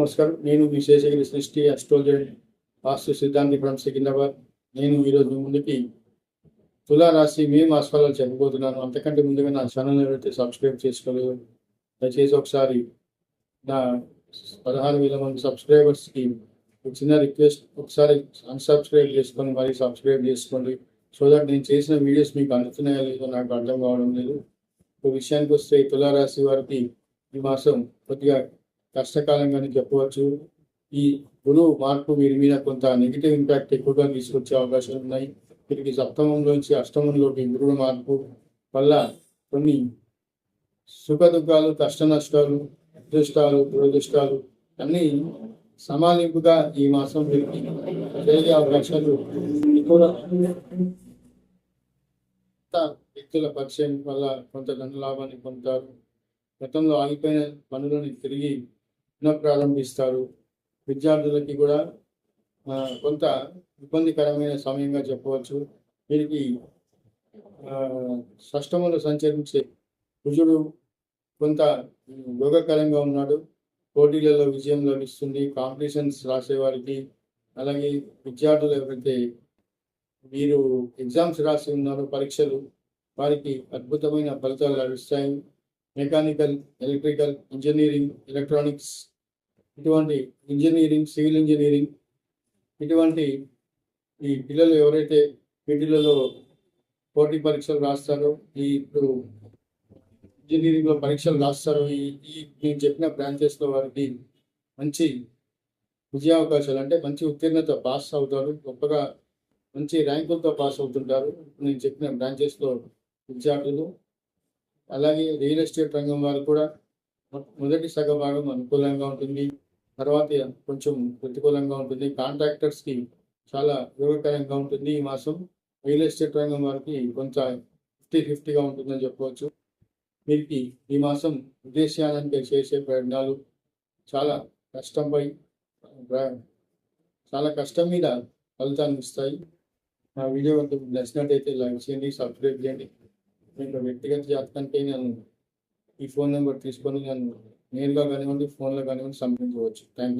నమస్కారం. నేను మీ సృష్టి అస్ట్రోలజర్ వాస్తు సిద్ధాంతి ఫ్రమ్ సికింద్రాబాద్. నేను ఈరోజు ముందుకి తులారాశి మే మాసాలు చెప్పబోతున్నాను అంతకంటే ముందుగా నా ఛానల్ ఎవరైతే సబ్స్క్రైబ్ చేసుకోలేదు దయచేసి ఒకసారి నా పదహారు వేల మంది సబ్స్క్రైబర్స్కి ఒక చిన్న రిక్వెస్ట్ ఒకసారి అన్సబ్స్క్రైబ్ చేసుకొని మరీ సబ్స్క్రైబ్ చేసుకోండి. సో దట్ నేను చేసిన వీడియోస్ మీకు అందుతున్నాయో లేదో నాకు అర్థం కావడం లేదు. ఒక విషయానికి వస్తే తులారాశి వారికి ఈ మాసం కొద్దిగా కష్టకాలంగానే చెప్పవచ్చు. ఈ గురువు మార్పు వీరి మీద కొంత నెగిటివ్ ఇంపాక్ట్ ఎక్కువగా తీసుకొచ్చే అవకాశాలు ఉన్నాయి. వీరికి సప్తమంలోంచి అష్టమంలోకి గురువు మార్పు వల్ల కొన్ని సుఖ దుఃఖాలు కష్ట నష్టాలు అదృష్టాలు దురదృష్టాలు అన్నీ సమాలింపుగా ఈ మాసం వీరికి జరిగే అవకాశాలు ఎక్కువగా కొత్త వ్యక్తుల పరిచయం వల్ల కొంత ధన లాభాన్ని పొందుతారు. గతంలో ఆగిపోయిన పనులను తిరిగి పునఃప్రారంభిస్తారు విద్యార్థులకి కూడా కొంత ఇబ్బందికరమైన సమయంగా చెప్పవచ్చు. వీరికి ఆ, షష్టములు సంచరించే కుజుడు కొంత యోగకరంగా ఉన్నాడు. పోటీలలో విజయం లభిస్తుంది. కాంపిటీషన్స్ రాసేవారికి అలాగే విద్యార్థులు ఎవరైతే వీరు ఎగ్జామ్స్ రాసి ఉన్నారో పరీక్షలు వారికి అద్భుతమైన ఫలితాలు లభిస్తాయి. మెకానికల్ ఎలక్ట్రికల్ ఇంజనీరింగ్ ఎలక్ట్రానిక్స్ ఇటువంటి ఇంజనీరింగ్ సివిల్ ఇంజనీరింగ్ ఇటువంటి ఈ పిల్లలు ఎవరైతే వీటిలలో పోటీ పరీక్షలు రాస్తారో ఈ ఇప్పుడు ఇంజనీరింగ్లో పరీక్షలు రాస్తారో ఈ ఈ నేను చెప్పిన బ్రాంచెస్లో వారికి మంచి విజయావకాశాలు అంటే మంచి ఉత్తీర్ణత పాస్ అవుతారు గొప్పగా మంచి ర్యాంకులతో పాస్ అవుతుంటారు. నేను చెప్పిన బ్రాంచెస్లో విద్యార్థులు అలాగే రియల్ ఎస్టేట్ రంగం వారు కూడా మొదటి సగభాగం అనుకూలంగా ఉంటుంది. తర్వాత కొంచెం ప్రతికూలంగా ఉంటుంది. కాంట్రాక్టర్స్కి చాలా ఉపయోగకరంగా ఉంటుంది. ఈ మాసం రియల్ ఎస్టేట్ రంగం వారికి కొంత ఫిఫ్టీ ఫిఫ్టీగా ఉంటుందని చెప్పవచ్చు. వీరికి ఈ మాసం విదేశయానానికి చేసే ప్రయత్నాలు చాలా కష్టంపై చాలా కష్టం మీద ఫలితాన్ని ఇస్తాయి. నా వీడియో నచ్చినట్టయితే లైక్ చేయండి సబ్స్క్రైబ్ చేయండి. మీకు వ్యక్తిగత జాతకంటే నేను ఈ ఫోన్ నెంబర్ తీసుకొని నన్ను నేరుగా కానివ్వండి ఫోన్లో కానివ్వండి సంప్రదించవచ్చు. Thank you